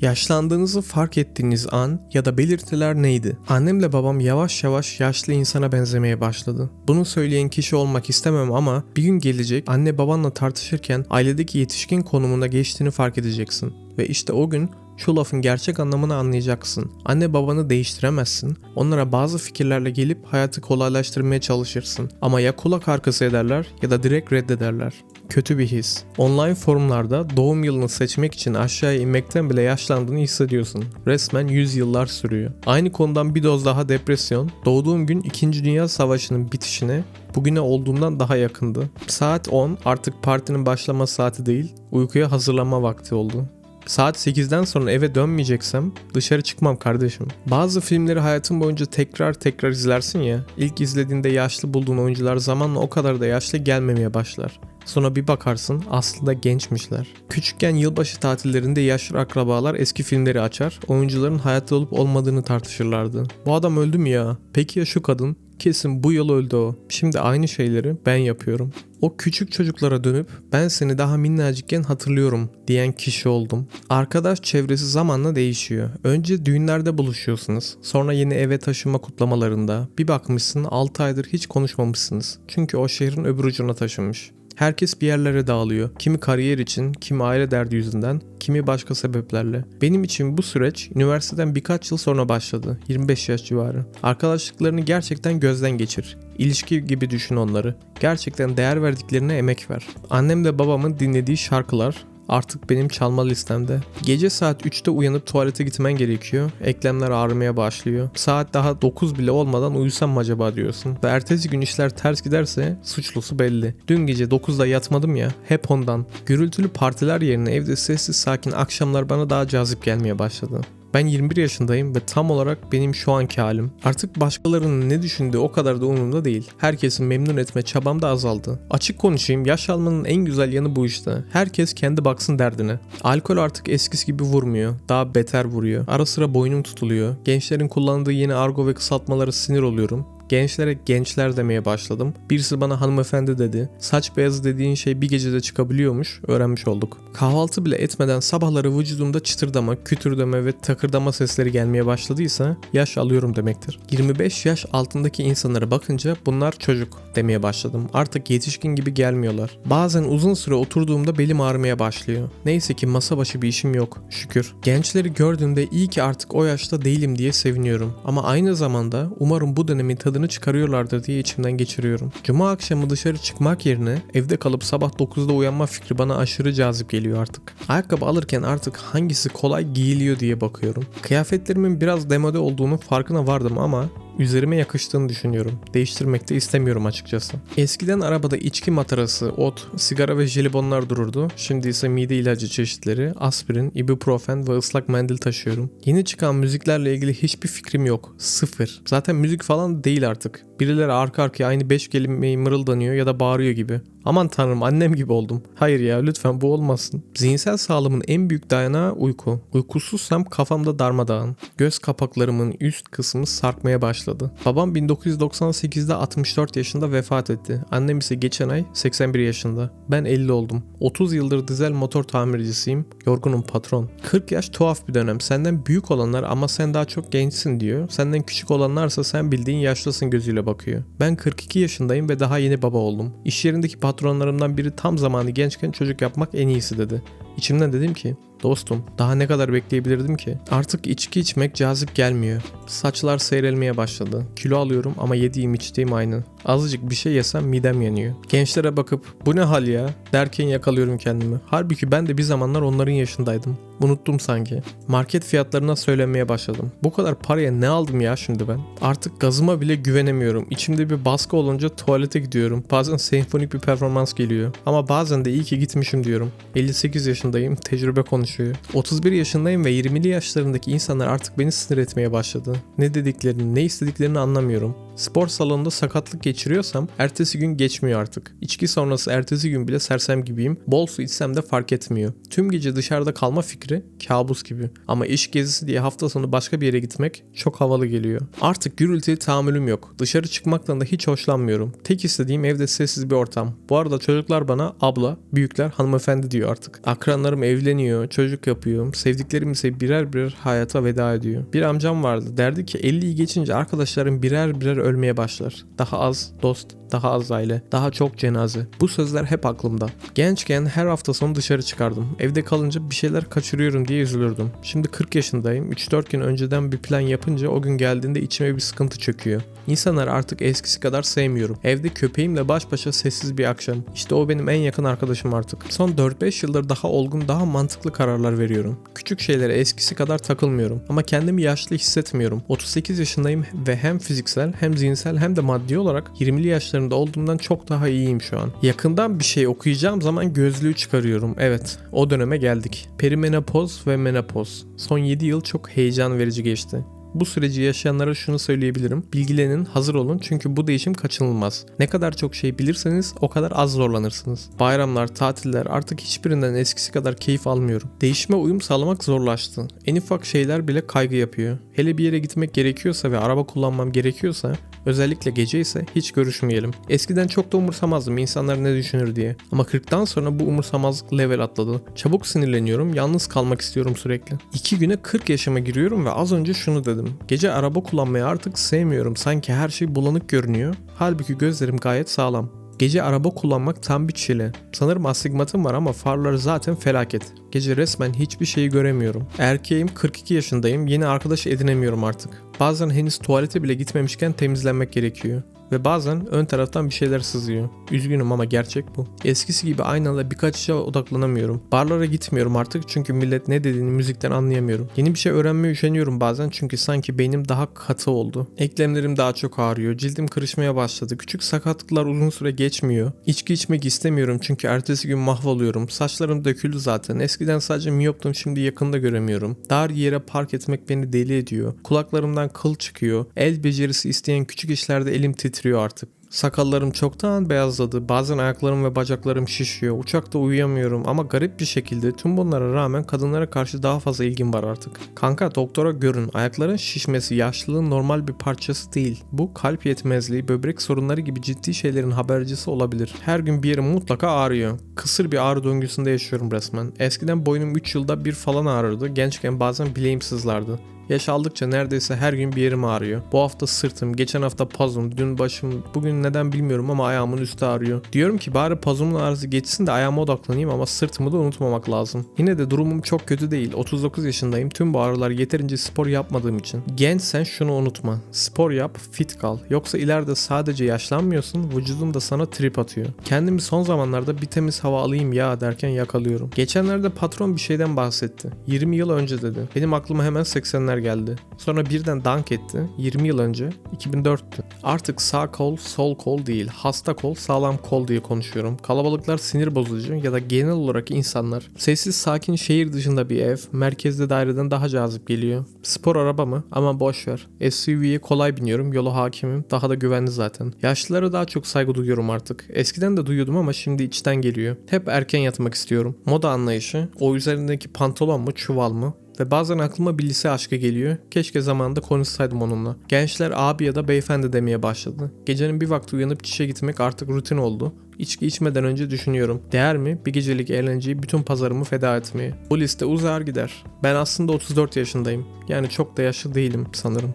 Yaşlandığınızı fark ettiğiniz an ya da belirtiler neydi? Annemle babam yavaş yavaş yaşlı insana benzemeye başladı. Bunu söyleyen kişi olmak istemem ama bir gün gelecek anne babanla tartışırken ailedeki yetişkin konumuna geçtiğini fark edeceksin. Ve işte o gün şu lafın gerçek anlamını anlayacaksın. Anne babanı değiştiremezsin. Onlara bazı fikirlerle gelip hayatı kolaylaştırmaya çalışırsın. Ama ya kulak arkası ederler ya da direkt reddederler. Kötü bir his. Online forumlarda doğum yılını seçmek için aşağıya inmekten bile yaşlandığını hissediyorsun. Resmen 100 yıllar sürüyor. Aynı konudan bir doz daha depresyon, doğduğum gün 2. Dünya Savaşı'nın bitişine bugüne olduğundan daha yakındı. Saat 10 artık partinin başlama saati değil, uykuya hazırlanma vakti oldu. Saat 8'den sonra eve dönmeyeceksem dışarı çıkmam kardeşim. Bazı filmleri hayatın boyunca tekrar tekrar izlersin ya. İlk izlediğinde yaşlı bulduğun oyuncular zamanla o kadar da yaşlı gelmemeye başlar. Sonra bir bakarsın aslında gençmişler. Küçükken yılbaşı tatillerinde yaşlı akrabalar eski filmleri açar, oyuncuların hayatta olup olmadığını tartışırlardı. Bu adam öldü mü ya? Peki ya şu kadın? Kesin bu yıl öldü o. Şimdi aynı şeyleri ben yapıyorum. O küçük çocuklara dönüp ben seni daha minnacıkken hatırlıyorum diyen kişi oldum. Arkadaş çevresi zamanla değişiyor. Önce düğünlerde buluşuyorsunuz. Sonra yeni eve taşınma kutlamalarında. Bir bakmışsın 6 aydır hiç konuşmamışsınız. Çünkü o şehrin öbür ucuna taşınmış. Herkes bir yerlere dağılıyor. Kimi kariyer için, kimi aile derdi yüzünden, kimi başka sebeplerle. Benim için bu süreç üniversiteden birkaç yıl sonra başladı. 25 yaş civarı. Arkadaşlıklarını gerçekten gözden geçir. İlişki gibi düşün onları. Gerçekten değer verdiklerine emek ver. Annemle babamın dinlediği şarkılar, artık benim çalma listemde. Gece saat 3'te uyanıp tuvalete gitmen gerekiyor. Eklemler ağrımaya başlıyor. Saat daha 9 bile olmadan uyusam mı acaba diyorsun. Ve ertesi gün işler ters giderse suçlusu belli. Dün gece 9'da yatmadım ya hep ondan. Gürültülü partiler yerine evde sessiz sakin akşamlar bana daha cazip gelmeye başladı. Ben 21 yaşındayım ve tam olarak benim şu anki halim. Artık başkalarının ne düşündüğü o kadar da umurumda değil. Herkesin memnun etme çabam da azaldı. Açık konuşayım yaş almanın en güzel yanı bu işte. Herkes kendi baksın derdine. Alkol artık eskisi gibi vurmuyor. Daha beter vuruyor. Ara sıra boynum tutuluyor. Gençlerin kullandığı yeni argo ve kısaltmalara sinir oluyorum. Gençlere gençler demeye başladım. Birisi bana hanımefendi dedi. Saç beyazı dediğin şey bir gecede çıkabiliyormuş. Öğrenmiş olduk. Kahvaltı bile etmeden sabahları vücudumda çıtırdama, kütürdeme ve takırdama sesleri gelmeye başladıysa yaş alıyorum demektir. 25 yaş altındaki insanlara bakınca bunlar çocuk demeye başladım. Artık yetişkin gibi gelmiyorlar. Bazen uzun süre oturduğumda belim ağrımaya başlıyor. Neyse ki masa başı bir işim yok. Şükür. Gençleri gördüğümde iyi ki artık o yaşta değilim diye seviniyorum. Ama aynı zamanda umarım bu dönemin tadını çıkarıyorlardır diye içimden geçiriyorum. Cuma akşamı dışarı çıkmak yerine evde kalıp sabah 9'da uyanma fikri bana aşırı cazip geliyor artık. Ayakkabı alırken artık hangisi kolay giyiliyor diye bakıyorum. Kıyafetlerimin biraz demode olduğunu farkına vardım ama üzerime yakıştığını düşünüyorum. Değiştirmek de istemiyorum açıkçası. Eskiden arabada içki matarası, ot, sigara ve jelibonlar dururdu. Şimdi ise mide ilacı çeşitleri, aspirin, ibuprofen ve ıslak mendil taşıyorum. Yeni çıkan müziklerle ilgili hiçbir fikrim yok. Sıfır. Zaten müzik falan değil artık. Birileri arka arkaya aynı 5 kelimeyi mırıldanıyor ya da bağırıyor gibi. Aman tanrım annem gibi oldum. Hayır ya lütfen bu olmasın. Zihinsel sağlığımın en büyük dayanağı uyku. Uykusuzsam kafamda darmadağın. Göz kapaklarımın üst kısmı sarkmaya başladı. Babam 1998'de 64 yaşında vefat etti. Annem ise geçen ay 81 yaşında. Ben 50 oldum. 30 yıldır dizel motor tamircisiyim. Yorgunum patron. 40 yaş tuhaf bir dönem. Senden büyük olanlar ama sen daha çok gençsin diyor. Senden küçük olanlarsa sen bildiğin yaşlısın gözüyle bakıyor. Ben 42 yaşındayım ve daha yeni baba oldum. İş yerindeki patronlarımdan biri tam zamanı gençken çocuk yapmak en iyisi dedi. İçimden dedim ki Dostum daha ne kadar bekleyebilirdim ki? Artık içki içmek cazip gelmiyor. Saçlar seyrelmeye başladı. Kilo alıyorum ama yediğim içtiğim aynı. Azıcık bir şey yesem midem yanıyor. Gençlere bakıp bu ne hal ya derken yakalıyorum kendimi. Halbuki ben de bir zamanlar onların yaşındaydım. Unuttum sanki. Market fiyatlarına söylemeye başladım. Bu kadar paraya ne aldım ya şimdi ben? Artık gazıma bile güvenemiyorum. İçimde bir baskı olunca tuvalete gidiyorum. Bazen senfonik bir performans geliyor. Ama bazen de iyi ki gitmişim diyorum. 58 yaşındayım. Tecrübe konuşuyor. 31 yaşındayım ve 20'li yaşlarındaki insanlar artık beni sinir etmeye başladı. Ne dediklerini, ne istediklerini anlamıyorum. Spor salonunda sakatlık geçiriyorsam ertesi gün geçmiyor artık. İçki sonrası ertesi gün bile sersem gibiyim. Bol su içsem de fark etmiyor. Tüm gece dışarıda kalma fikri kabus gibi. Ama iş gezisi diye hafta sonu başka bir yere gitmek çok havalı geliyor. Artık gürültüye tahammülüm yok. Dışarı çıkmaktan da hiç hoşlanmıyorum. Tek istediğim evde sessiz bir ortam. Bu arada çocuklar bana abla, büyükler hanımefendi diyor artık. Akranlarım evleniyor, çocuk yapıyor. Sevdiklerim ise birer birer hayata veda ediyor. Bir amcam vardı. Derdi ki 50'yi geçince arkadaşlarım birer birer ölmeye başlar. Daha az dost, daha az aile, daha çok cenaze. Bu sözler hep aklımda. Gençken her hafta sonu dışarı çıkardım. Evde kalınca bir şeyler kaçırıyorum diye üzülürdüm. Şimdi 40 yaşındayım. 3-4 gün önceden bir plan yapınca o gün geldiğinde içime bir sıkıntı çöküyor. İnsanlar artık eskisi kadar sevmiyorum. Evde köpeğimle baş başa sessiz bir akşam. İşte o benim en yakın arkadaşım artık. Son 4-5 yıldır daha olgun, daha mantıklı kararlar veriyorum. Küçük şeylere eskisi kadar takılmıyorum. Ama kendimi yaşlı hissetmiyorum. 38 yaşındayım ve hem fiziksel hem zihinsel hem de maddi olarak 20'li yaşlarımda olduğumdan çok daha iyiyim şu an. Yakından bir şey okuyacağım zaman gözlüğü çıkarıyorum. Evet, o döneme geldik. Perimenopoz ve menopoz. Son 7 yıl çok heyecan verici geçti. Bu süreci yaşayanlara şunu söyleyebilirim. Bilgilenin, hazır olun çünkü bu değişim kaçınılmaz. Ne kadar çok şey bilirseniz o kadar az zorlanırsınız. Bayramlar, tatiller artık hiçbirinden eskisi kadar keyif almıyorum. Değişime uyum sağlamak zorlaştı. En ufak şeyler bile kaygı yapıyor. Hele bir yere gitmek gerekiyorsa ve araba kullanmam gerekiyorsa Özellikle gece ise hiç görüşmeyelim. Eskiden çok da umursamazdım insanlar ne düşünür diye. Ama 40'tan sonra bu umursamazlık level atladı. Çabuk sinirleniyorum, yalnız kalmak istiyorum sürekli. 2 güne 40 yaşıma giriyorum ve az önce şunu dedim. Gece araba kullanmayı artık sevmiyorum. Sanki her şey bulanık görünüyor. Halbuki gözlerim gayet sağlam. Gece araba kullanmak tam bir çile. Sanırım astigmatım var ama farlar zaten felaket. Gece resmen hiçbir şeyi göremiyorum. Erkeğim 42 yaşındayım yeni arkadaş edinemiyorum artık. Bazen henüz tuvalete bile gitmemişken temizlenmek gerekiyor. Ve bazen ön taraftan bir şeyler sızıyor. Üzgünüm ama gerçek bu. Eskisi gibi aynı anda birkaç işe odaklanamıyorum. Barlara gitmiyorum artık çünkü millet ne dediğini müzikten anlayamıyorum. Yeni bir şey öğrenmeye üşeniyorum bazen çünkü sanki beynim daha katı oldu. Eklemlerim daha çok ağrıyor. Cildim kırışmaya başladı. Küçük sakatlıklar uzun süre geçmiyor. İçki içmek istemiyorum çünkü ertesi gün mahvoluyorum. Saçlarım döküldü zaten. Eskiden sadece miyoptum şimdi yakında göremiyorum. Dar yere park etmek beni deli ediyor. Kulaklarımdan kıl çıkıyor. El becerisi isteyen küçük işlerde elim titriyor artık. Sakallarım çoktan beyazladı. Bazen ayaklarım ve bacaklarım şişiyor. Uçakta uyuyamıyorum ama garip bir şekilde tüm bunlara rağmen kadınlara karşı daha fazla ilgim var artık. Kanka doktora görün. Ayakların şişmesi yaşlılığın normal bir parçası değil. Bu kalp yetmezliği, böbrek sorunları gibi ciddi şeylerin habercisi olabilir. Her gün bir yerim mutlaka ağrıyor. Kısır bir ağrı döngüsünde yaşıyorum resmen. Eskiden boynum 3 yılda bir falan ağrırdı. Gençken bazen bileğim sızlardı. Yaş aldıkça neredeyse her gün bir yerim ağrıyor. Bu hafta sırtım, geçen hafta pazum, dün başım, bugün neden bilmiyorum ama ayağımın üstü ağrıyor. Diyorum ki bari pazumun ağrısı geçsin de ayağıma odaklanayım ama sırtımı da unutmamak lazım. Yine de durumum çok kötü değil. 39 yaşındayım. Tüm bu ağrılar yeterince spor yapmadığım için. Gençsen şunu unutma. Spor yap, fit kal. Yoksa ileride sadece yaşlanmıyorsun, vücudun da sana trip atıyor. Kendimi son zamanlarda bir temiz hava alayım ya derken yakalıyorum. Geçenlerde patron bir şeyden bahsetti. 20 yıl önce dedi. Benim aklıma hemen 80'ler geldi. Sonra birden dank etti. 20 yıl önce 2004'tü. Artık sağ kol sol kol değil hasta kol sağlam kol diye konuşuyorum. Kalabalıklar sinir bozucu ya da genel olarak insanlar sessiz sakin şehir dışında bir ev merkezde daireden daha cazip geliyor. Spor araba mı? Ama boş ver. SUV'ye kolay biniyorum yolu hakimim daha da güvenli zaten. Yaşlılara daha çok saygı duyuyorum artık. Eskiden de duyuyordum ama şimdi içten geliyor. Hep erken yatmak istiyorum. Moda anlayışı o üzerindeki pantolon mu çuval mı ve bazen aklıma bir lise aşkı geliyor. Keşke zamanında konuşsaydım onunla. Gençler abi ya da beyefendi demeye başladı. Gecenin bir vakti uyanıp çişe gitmek artık rutin oldu. İçki içmeden önce düşünüyorum. Değer mi bir gecelik eğlenceyi bütün pazarımı feda etmeye? Bu liste uzar gider. Ben aslında 34 yaşındayım. Yani çok da yaşlı değilim sanırım.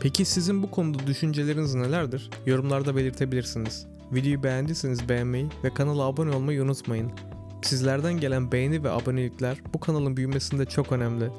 Peki sizin bu konuda düşünceleriniz nelerdir? Yorumlarda belirtebilirsiniz. Videoyu beğendiyseniz beğenmeyi ve kanala abone olmayı unutmayın. Sizlerden gelen beğeni ve abonelikler bu kanalın büyümesinde çok önemli.